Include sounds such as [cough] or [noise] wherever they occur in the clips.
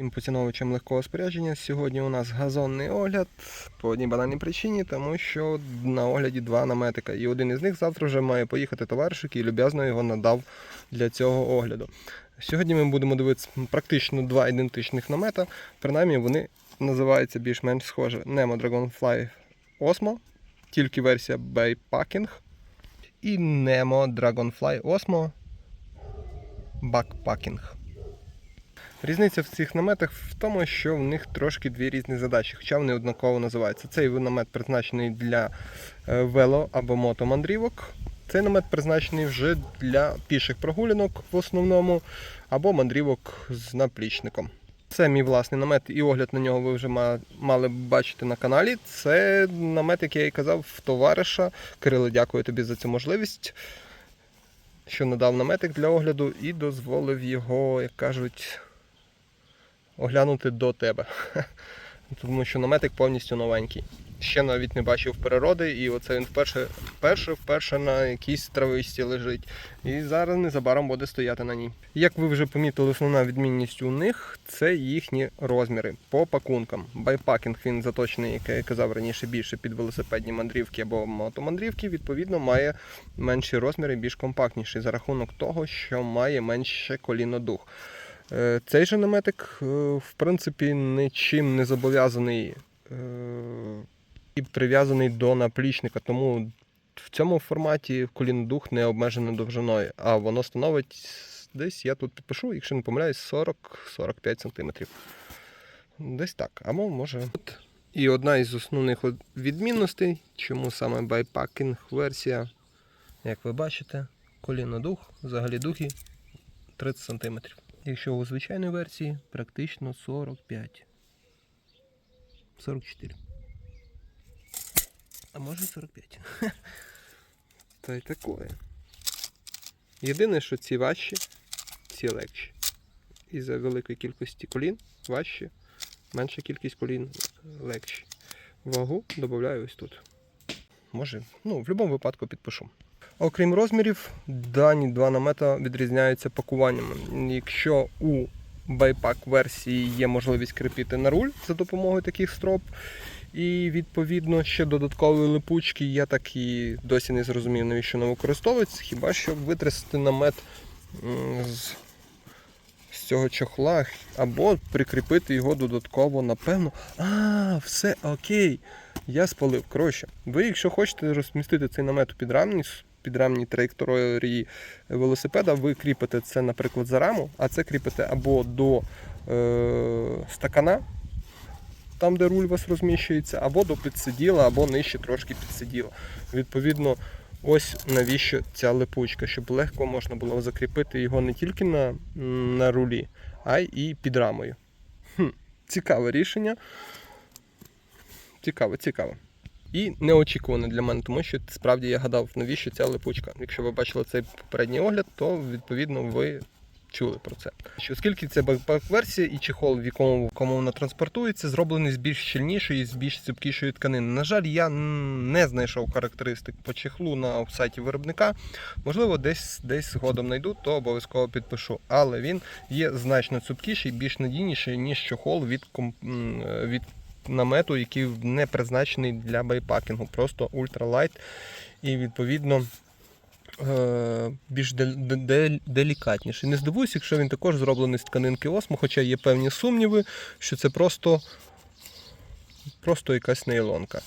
Всім поціновувачам легкого спорядження. Сьогодні у нас газонний огляд по одній банальній причині, тому що на огляді два наметика. І один із них завтра вже має поїхати товариш, який люб'язно його надав для цього огляду. Сьогодні ми будемо дивитися практично два ідентичних намета. Принаймні вони називаються більш-менш схоже. Nemo Dragonfly Osmo, тільки версія Baypacking. І Nemo Dragonfly Osmo Backpacking. Різниця в цих наметах в тому, що в них трошки дві різні задачі, хоча вони однаково називаються. Цей намет призначений для е, вело або мотомандрівок. Цей намет призначений вже для піших прогулянок в основному, або мандрівок з наплічником. Це мій власний намет, і огляд на нього ви вже мали б бачити на каналі. Це намет, як я і казав, в товариша. Кирило, дякую тобі за цю можливість, що надав наметик для огляду і дозволив його, як кажуть, оглянути до тебе. [laughs] Тому що наметик повністю новенький. Ще навіть не бачив природи, і оце він вперше, вперше, вперше на якійсь трависті лежить. І зараз незабаром буде стояти на ній. Як ви вже помітили, основна відмінність у них це їхні розміри по пакункам. Байпакінг він заточений, як я казав раніше, більше під велосипедні мандрівки або мотомандрівки. Відповідно, має менші розміри, більш компактніший за рахунок того, що має менше колінодух. Е, Цей же наметик, е, в принципі, нічим не зобов'язаний е, і прив'язаний до наплічника, тому в цьому форматі колінодух не обмежений довжиною, а воно становить десь, я тут підпишу, якщо не помиляюсь, 40-45 см. Десь так, або може. І одна із основних відмінностей, чому саме байпакінг версія, як ви бачите, колінодух, взагалі духи 30 см. Якщо у звичайній версії практично 45. 44. А може 45. [laughs] Та й такое. Єдине, що ці важчі, ці легші. І за великої кількості колін важчі, менша кількість колін легші. Вагу додаю ось тут. Може, ну, в будь-якому випадку підпишу. Окрім розмірів, дані два намета відрізняються пакуванням. Якщо у байпак версії є можливість кріпити на руль за допомогою таких строп, і відповідно ще додаткової липучки, я так і досі не зрозумів, навіщо вона використовується, хіба що витрясти намет з, з цього чохла, або прикріпити його додатково, напевно. А, все окей. Я спалив. Коротше, ви, якщо хочете розмістити цей намет у підрамній, підрамній траєкторії велосипеда, ви кріпите це, наприклад, за раму, а це кріпите або до е, стакана, там, де руль у вас розміщується, або до підсиділа, або нижче трошки підсиділа. Відповідно, ось навіщо ця липучка, щоб легко можна було закріпити його не тільки на, на рулі, а й під рамою. Хм, цікаве рішення. Цікаво, цікаво. І неочікувано для мене, тому що справді я гадав, навіщо ця липучка. Якщо ви бачили цей попередній огляд, то відповідно ви чули про це. Що оскільки це бекпак-версія і чехол, в якому в якому вона транспортується, зроблений з більш щільнішої, з більш цупкішої тканини. На жаль, я не знайшов характеристик по чехлу на сайті виробника. Можливо, десь десь згодом знайду, то обов'язково підпишу. Але він є значно цупкіший, більш надійніший, ніж чохол від, від намету, який не призначений для байпакінгу, просто ультралайт і відповідно е, більш делікатніший. Не здивуюсь, якщо він також зроблений з тканинки осмо, хоча є певні сумніви, що це просто, просто якась нейлонка.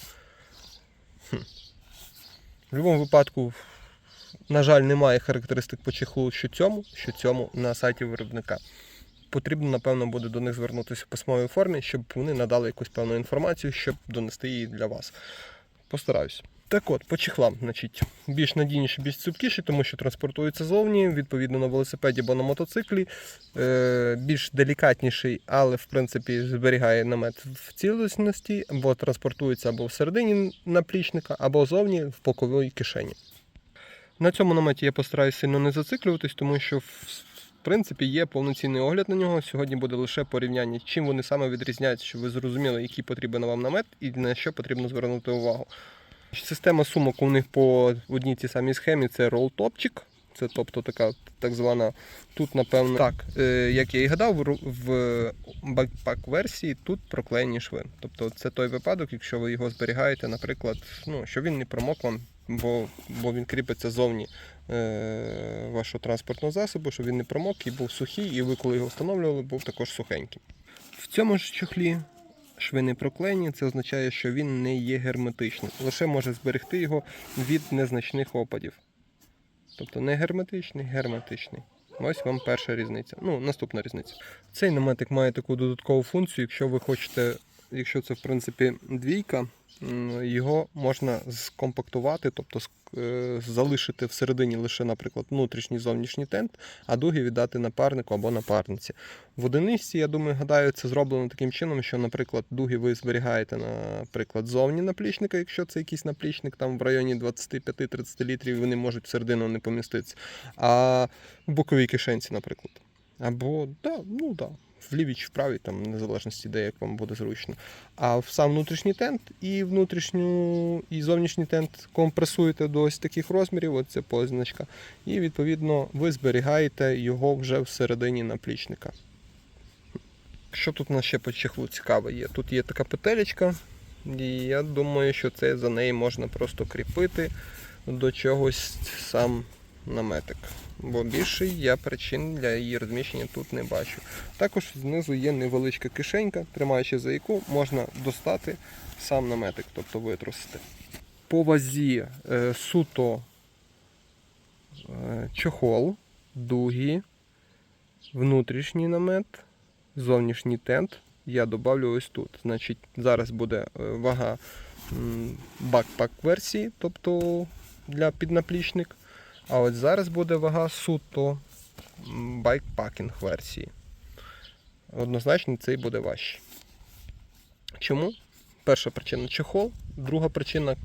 Хм. В будь-якому випадку, на жаль, немає характеристик по чехлу, що цьому, що цьому на сайті виробника потрібно, напевно, буде до них звернутися в письмовій формі, щоб вони надали якусь певну інформацію, щоб донести її для вас. Постараюсь. Так от, по чехлам, значить, більш надійніші, більш цупкіші, тому що транспортуються зовні, відповідно на велосипеді або на мотоциклі. Е, більш делікатніший, але в принципі зберігає намет в цілісності, або транспортується або всередині наплічника, або зовні в боковій кишені. На цьому наметі я постараюся сильно не зациклюватись, тому що в в принципі є повноцінний огляд на нього. Сьогодні буде лише порівняння, чим вони саме відрізняються, щоб ви зрозуміли, який потрібен вам намет і на що потрібно звернути увагу. Система сумок у них по одній тій самій схемі це ролтопчик. Це тобто така так звана. Тут, напевно, так, е, як я і гадав, в, в бакпак версії тут проклеєні шви. Тобто це той випадок, якщо ви його зберігаєте, наприклад, ну, що він не промок вам, бо, бо він кріпиться зовні вашого транспортного засобу, щоб він не промок і був сухий, і ви, коли його встановлювали, був також сухенький. В цьому ж чохлі шви не проклеєні, це означає, що він не є герметичним. Лише може зберегти його від незначних опадів. Тобто не герметичний, герметичний. Ось вам перша різниця. Ну, наступна різниця. Цей наметик має таку додаткову функцію, якщо ви хочете, якщо це в принципі двійка, його можна скомпактувати, тобто е, залишити всередині лише, наприклад, внутрішній зовнішній тент, а дуги віддати напарнику або напарниці. В одиничці, я думаю, гадаю, це зроблено таким чином, що, наприклад, дуги ви зберігаєте, наприклад, зовні наплічника, якщо це якийсь наплічник там в районі 25-30 літрів, вони можуть всередину не поміститися. А в боковій кишенці, наприклад. Або, да, ну да, в лівій чи в правій, там, незалежності, де як вам буде зручно. А в сам внутрішній тент і внутрішню і зовнішній тент компресуєте до ось таких розмірів, от це позначка, і відповідно ви зберігаєте його вже всередині наплічника. Що тут у нас ще по чехлу цікаве є? Тут є така петелечка, і я думаю, що це за неї можна просто кріпити до чогось сам наметик. Бо більше я причин для її розміщення тут не бачу. Також знизу є невеличка кишенька, тримаючи за яку можна достати сам наметик, тобто витрусити. По вазі е, суто е, чохол, дуги, внутрішній намет, зовнішній тент. Я добавлю ось тут. Значить, зараз буде е, вага бакпак версії, тобто для піднаплічник. А от зараз буде вага суто байкпакінг версії. Однозначно цей буде важчий. Чому? Перша причина чехол, друга причина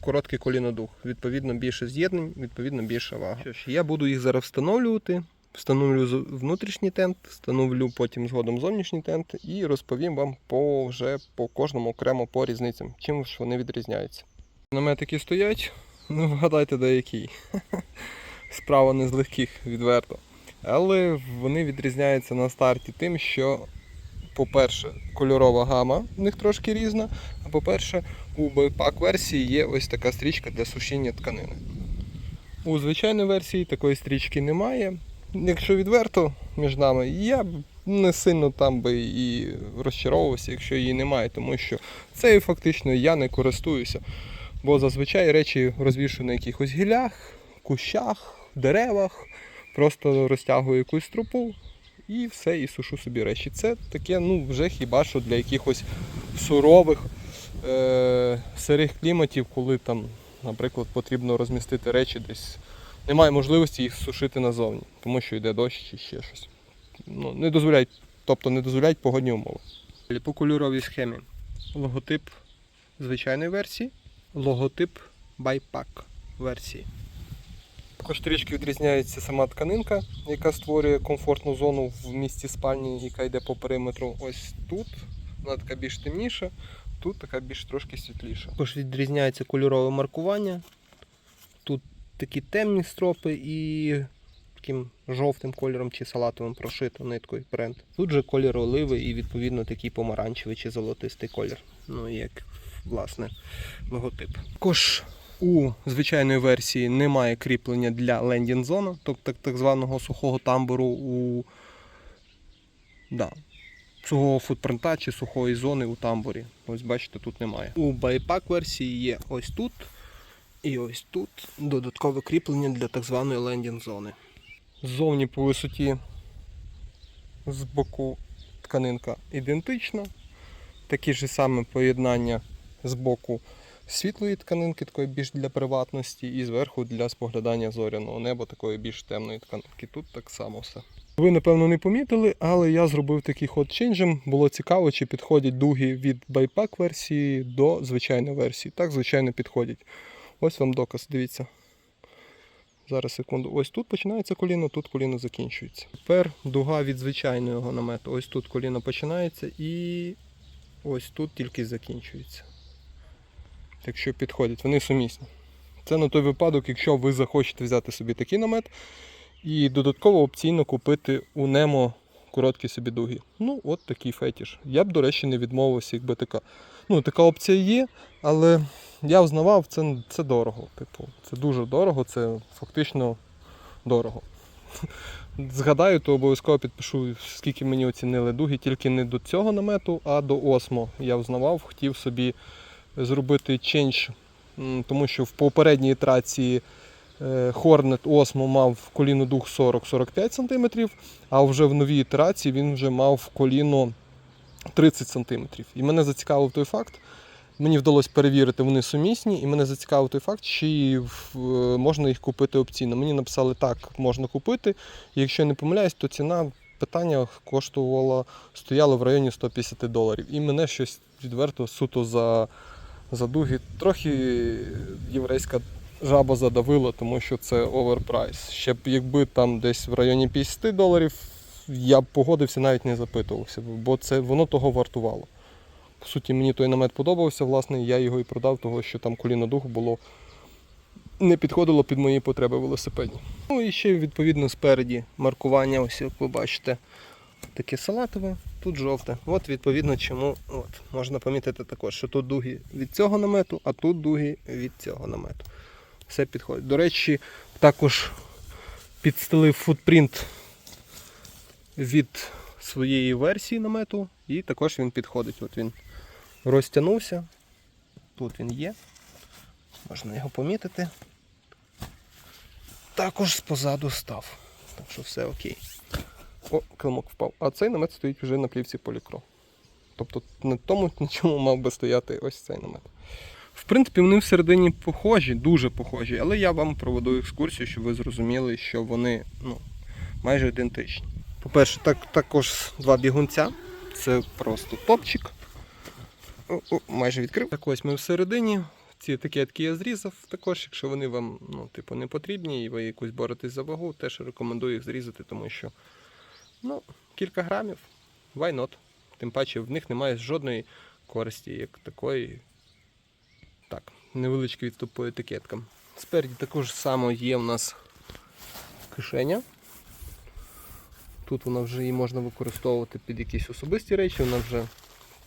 короткий колінодух. Відповідно, більше з'єднань, відповідно, більша вага. Що ж, я буду їх зараз встановлювати. Встановлю внутрішній тент, встановлю потім згодом зовнішній тент і розповім вам по, вже по кожному окремо по різницям, чим ж вони відрізняються. Наметики стоять, ну вгадайте, де який. [laughs] Справа не з легких відверто. Але вони відрізняються на старті тим, що, по-перше, кольорова гама в них трошки різна. А по-перше, у байпак версії є ось така стрічка для сушіння тканини. У звичайній версії такої стрічки немає. Якщо відверто між нами, я б не сильно там би і розчаровувався, якщо її немає, тому що цею фактично я не користуюся. Бо зазвичай речі розвішую на якихось гілях, кущах, деревах, просто розтягую якусь трупу і все, і сушу собі речі. Це таке, ну, вже хіба що для якихось сурових е- сирих кліматів, коли там, наприклад, потрібно розмістити речі десь. Немає можливості їх сушити назовні, тому що йде дощ чи ще щось. Ну, не дозволяють, тобто не дозволяють погодні умови. По кольоровій схемі логотип звичайної версії, логотип байпак версії. Також трішки відрізняється сама тканинка, яка створює комфортну зону в місці спальні, яка йде по периметру. Ось тут вона така більш темніша, тут така більш трошки світліша. Також відрізняється кольорове маркування. Тут такі темні стропи і таким жовтим кольором чи салатовим прошито ниткою принт. Тут же колір оливи і відповідно такий помаранчевий чи золотистий колір. Ну як власне логотип. Також у звичайної версії немає кріплення для лендінг зона, тобто так, званого сухого тамбуру у да, сухого футпринта чи сухої зони у тамбурі. Ось бачите, тут немає. У байпак версії є ось тут і ось тут додаткове кріплення для так званої лендінг зони. Ззовні по висоті з боку тканинка ідентична. Такі ж саме поєднання з боку світлої тканинки, такої більш для приватності, і зверху для споглядання зоряного неба, такої більш темної тканинки. Тут так само все. Ви, напевно, не помітили, але я зробив такий ход ченджем. Було цікаво, чи підходять дуги від байпак версії до звичайної версії. Так, звичайно, підходять. Ось вам доказ, дивіться. Зараз секунду. Ось тут починається коліно, тут коліно закінчується. Тепер дуга від звичайного намету. Ось тут коліно починається і ось тут тільки закінчується. Так що підходять, вони сумісні. Це на той випадок, якщо ви захочете взяти собі такий намет і додатково опційно купити у Немо короткі собі дуги. Ну, от такий фетіш. Я б, до речі, не відмовився, якби така. Ну, така опція є, але я взнавав, це, це дорого. Типу, це дуже дорого, це фактично дорого. [laughs] Згадаю, то обов'язково підпишу, скільки мені оцінили дуги, тільки не до цього намету, а до Осмо. Я взнавав, хотів собі зробити ченч, тому що в попередній ітерації е, Hornet Osmo мав коліно дух 40-45 см, а вже в новій ітерації він вже мав коліно 30 см. І мене зацікавив той факт. Мені вдалося перевірити, вони сумісні, і мене зацікавив той факт, чи е, можна їх купити опційно. Мені написали, так, можна купити. І якщо я не помиляюсь, то ціна питання коштувала, стояла в районі 150 доларів. І мене щось відверто суто за, за дуги. Трохи єврейська жаба задавила, тому що це оверпрайс. Ще б якби там десь в районі 50 доларів, я б погодився, навіть не запитувався, бо це воно того вартувало. По суті, мені той намет подобався, власне, я його і продав, того що там коліно духу було не підходило під мої потреби велосипедні. Ну і ще відповідно спереді маркування, ось як ви бачите, таке салатове, тут жовте. От відповідно чому от, можна помітити також, що тут дуги від цього намету, а тут дуги від цього намету. Все підходить. До речі, також підстелив футпринт від своєї версії намету, і також він підходить. От він розтягнувся. Тут він є. Можна його помітити. Також позаду став. Так що все окей. О, килимок впав. А цей намет стоїть вже на плівці полікро. Тобто на тому, на чому мав би стояти ось цей намет. В принципі, вони всередині похожі, дуже похожі, але я вам проведу екскурсію, щоб ви зрозуміли, що вони ну, майже ідентичні. По-перше, так, також два бігунця. Це просто топчик. О, о, майже відкрив. Так ось ми всередині. Ці етикетки я зрізав. Також, якщо вони вам ну, типу, не потрібні і ви якось боретесь за вагу, теж рекомендую їх зрізати, тому що ну, кілька грамів, why not? Тим паче в них немає жодної користі, як такої. Так, невеличкий відступ по етикеткам. Спереді також само є в нас кишеня. Тут вона вже її можна використовувати під якісь особисті речі, вона вже,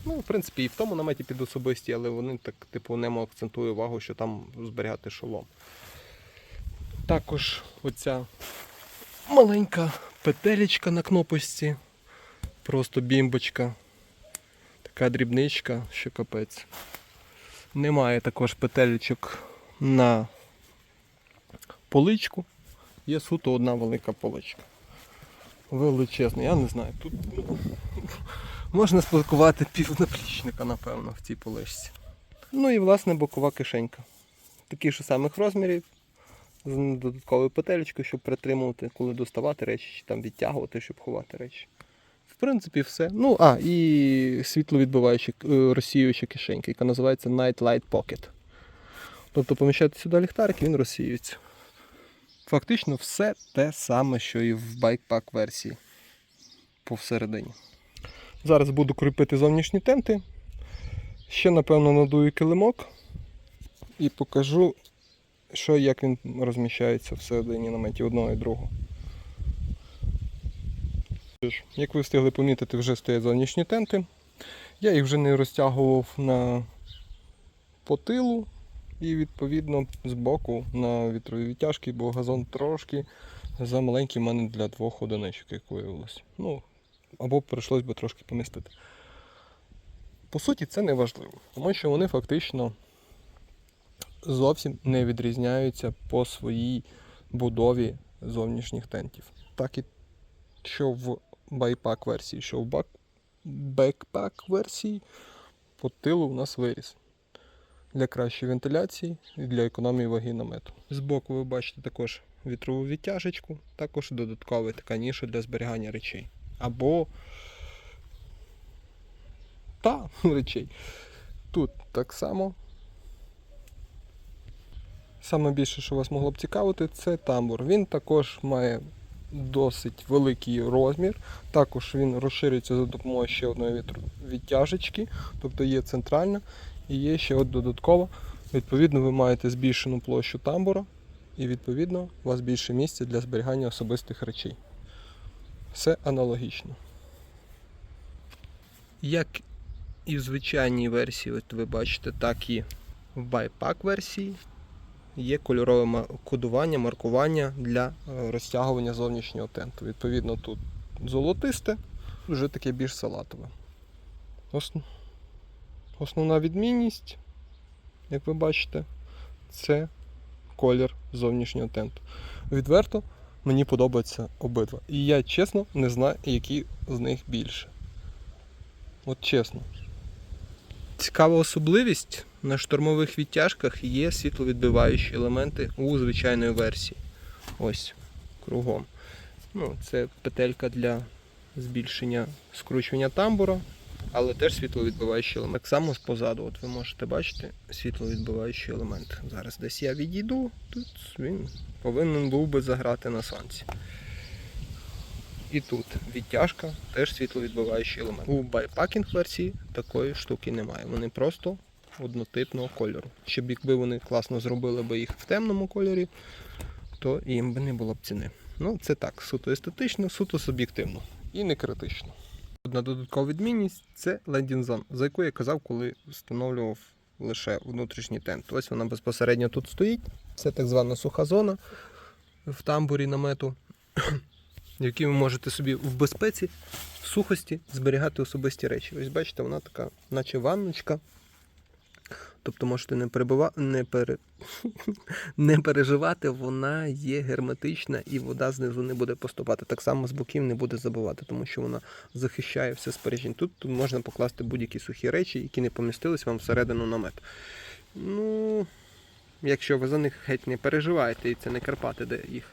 ну, в принципі, і в тому наметі під особисті, але вони так, типу, немо акцентує увагу, що там зберігати шолом. Також оця маленька петелечка на кнопочці. Просто бімбочка. Така дрібничка, що капець. Немає також петелечок на поличку. Є суто одна велика поличка. Величезна, я не знаю. Тут можна спілкувати пів наплічника, напевно, в цій поличці. Ну і власне бокова кишенька. Таких ж самих розмірів, з додатковою петелечкою, щоб притримувати, коли доставати речі, чи там відтягувати, щоб ховати речі. В принципі, все. Ну, а, і світловідбиваюча е, розсіююча кишенька, яка називається Night Light Pocket. Тобто поміщати сюди ліхтарик, він розсіюється. Фактично все те саме, що і в байкпак версії повсередині. Зараз буду кріпити зовнішні тенти. Ще, напевно, надую килимок і покажу, що як він розміщається всередині наметі одного і другого. Як ви встигли помітити, вже стоять зовнішні тенти. Я їх вже не розтягував на потилу і відповідно збоку на вітрові відтяжки, бо газон трошки замаленький в мене для двох одиничок, як виявилось. Ну, або прийшлось би трошки помістити. По суті, це не важливо, тому що вони фактично зовсім не відрізняються по своїй будові зовнішніх тентів. Так і що в байпак версії, що в бекпак версії по тилу у нас виріс. Для кращої вентиляції і для економії ваги намету. Збоку ви бачите також вітрову відтяжечку, також додаткова така ніша для зберігання речей. Або та [laughs] речей. Тут так само. Саме більше, що вас могло б цікавити, це тамбур. Він також має досить великий розмір. Також він розширюється за допомогою ще одної відтяжечки, тобто є центральна і є ще от додаткова Відповідно, ви маєте збільшену площу тамбура, і відповідно у вас більше місця для зберігання особистих речей. Все аналогічно. Як і в звичайній версії, от ви бачите, так і в байпак версії є кольорове кодування, маркування для е, розтягування зовнішнього тенту. Відповідно, тут золотисте, вже таке більш салатове. Основна відмінність, як ви бачите, це колір зовнішнього тенту. Відверто мені подобаються обидва. І я чесно не знаю, які з них більше. От чесно. Цікава особливість на штурмових відтяжках є світловідбиваючі елементи у звичайної версії. Ось кругом. Ну, це петелька для збільшення скручування тамбура, але теж світловідбиваючий елемент. Так само позаду, от ви можете бачити світловідбиваючий елемент. Зараз десь я відійду, тут він повинен був би заграти на сонці. І тут відтяжка, теж світловідбиваючий елемент. У байпакінг версії такої штуки немає. Вони просто однотипного кольору. Щоб якби вони класно зробили би їх в темному кольорі, то їм би не було б ціни. Ну, це так, суто естетично, суто суб'єктивно і не критично. Одна додаткова відмінність це лендінг зон, за яку я казав, коли встановлював лише внутрішній тент. Ось вона безпосередньо тут стоїть. Це так звана суха зона в тамбурі намету, [clears throat] в якій ви можете собі в безпеці, в сухості зберігати особисті речі. Ось бачите, вона така, наче ванночка. Тобто можете не перебува... не, пере... [laughs] не переживати, вона є герметична і вода знизу не буде поступати. Так само з боків не буде забивати, тому що вона захищає все спорядження. Тут, тут можна покласти будь-які сухі речі, які не помістились вам всередину намет. Ну, якщо ви за них геть не переживаєте, і це не Карпати, де їх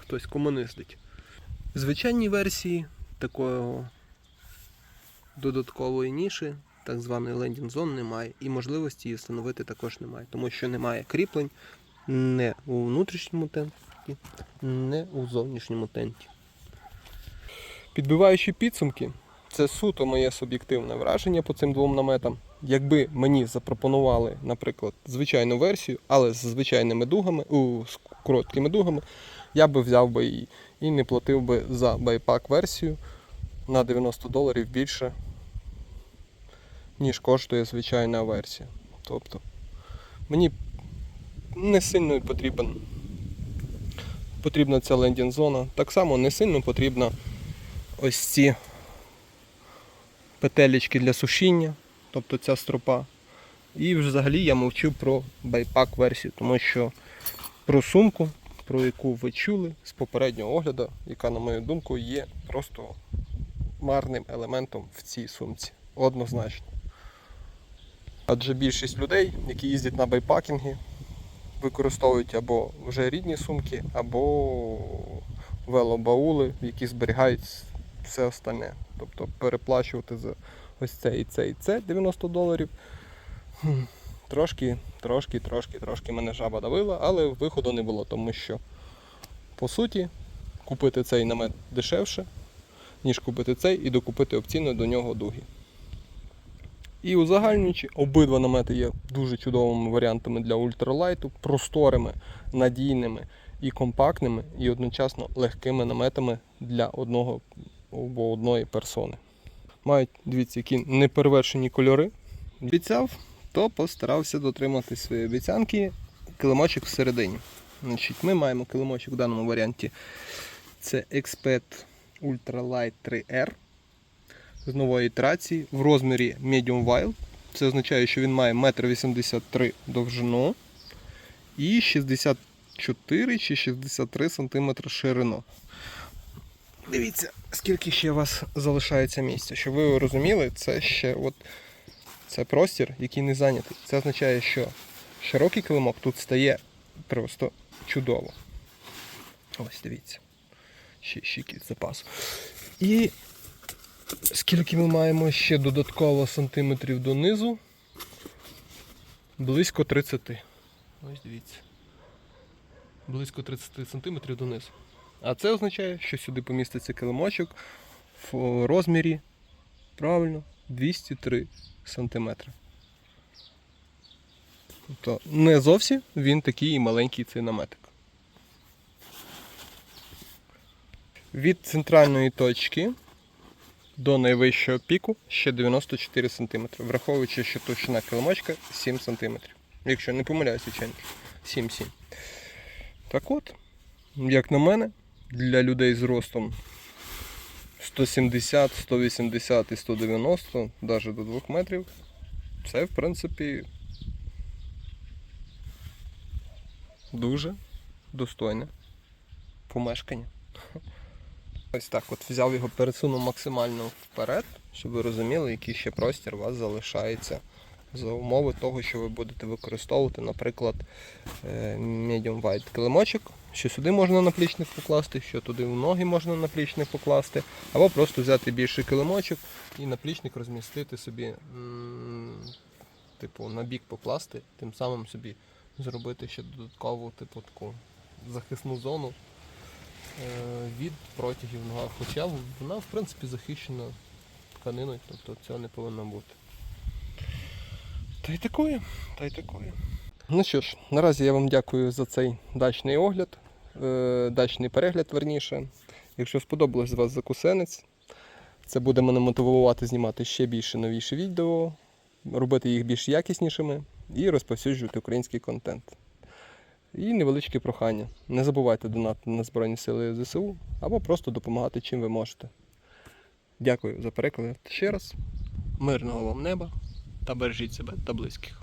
хтось комунистить. В звичайній версії такого додаткової ніші, так званої лендінг зон, немає. І можливості її встановити також немає, тому що немає кріплень не у внутрішньому тенті, не у зовнішньому тенті. Підбиваючи підсумки, це суто моє суб'єктивне враження по цим двом наметам. Якби мені запропонували, наприклад, звичайну версію, але з звичайними дугами, у, з короткими дугами, я би взяв би її і не платив би за байпак версію на 90 доларів більше, ніж коштує звичайна версія. Тобто мені не сильно потрібен, потрібна ця лендінг зона. Так само не сильно потрібна ось ці петелечки для сушіння, тобто ця стропа. І взагалі я мовчу про байпак версію, тому що про сумку, про яку ви чули з попереднього огляду, яка, на мою думку, є просто марним елементом в цій сумці. Однозначно. Адже більшість людей, які їздять на байпакінги, використовують або вже рідні сумки, або велобаули, які зберігають все остальне. Тобто переплачувати за ось це і це і це 90 доларів. Трошки, трошки, трошки, трошки мене жаба давила, але виходу не було, тому що по суті купити цей намет дешевше, ніж купити цей і докупити опційно до нього дуги. І узагальнюючи, обидва намети є дуже чудовими варіантами для ультралайту, просторими, надійними і компактними, і одночасно легкими наметами для одного або одної персони. Мають, дивіться, які неперевершені кольори. Обіцяв, то постарався дотримати своєї обіцянки. Килимочок всередині. Значить, ми маємо килимочок в даному варіанті. Це Expert Ultralight 3R з нової ітерації в розмірі Medium Wild. Це означає, що він має 1,83 м довжину і 64 чи 63 см ширину. Дивіться, скільки ще у вас залишається місця. Щоб ви розуміли, це ще от це простір, який не зайнятий. Це означає, що широкий килимок тут стає просто чудово. Ось дивіться. Ще ще кіт запасу. І скільки ми маємо ще додатково сантиметрів донизу? Близько 30. Ось дивіться. Близько 30 сантиметрів донизу. А це означає, що сюди поміститься килимочок в розмірі правильно 203 сантиметри. Тобто не зовсім він такий маленький цей наметик. Від центральної точки до найвищого піку ще 94 см, враховуючи, що товщина килимочка 7 см. Якщо не помиляюсь, звичайно. 7-7. Так от, як на мене, для людей з ростом 170, 180 і 190, навіть до 2 метрів, це в принципі дуже достойне помешкання. Ось так от взяв його, пересунув максимально вперед, щоб ви розуміли, який ще простір у вас залишається за умови того, що ви будете використовувати, наприклад, е, medium white килимочок, що сюди можна наплічник покласти, що туди в ноги можна наплічник покласти, або просто взяти більший килимочок і наплічник розмістити собі, типу, на бік покласти, тим самим собі зробити ще додаткову типу, таку захисну зону від протягів нога. Хоча вона, в принципі, захищена тканиною, тобто цього не повинно бути. Та й такое, та й такое. Ну що ж, наразі я вам дякую за цей дачний огляд, е, дачний перегляд, верніше. Якщо сподобалось з вас закусенець, це буде мене мотивувати знімати ще більше новіші відео, робити їх більш якіснішими і розповсюджувати український контент. І невеличке прохання. Не забувайте донатити на Збройні Сили ЗСУ або просто допомагати чим ви можете. Дякую за переклад ще раз. Мирного вам неба та бережіть себе та близьких.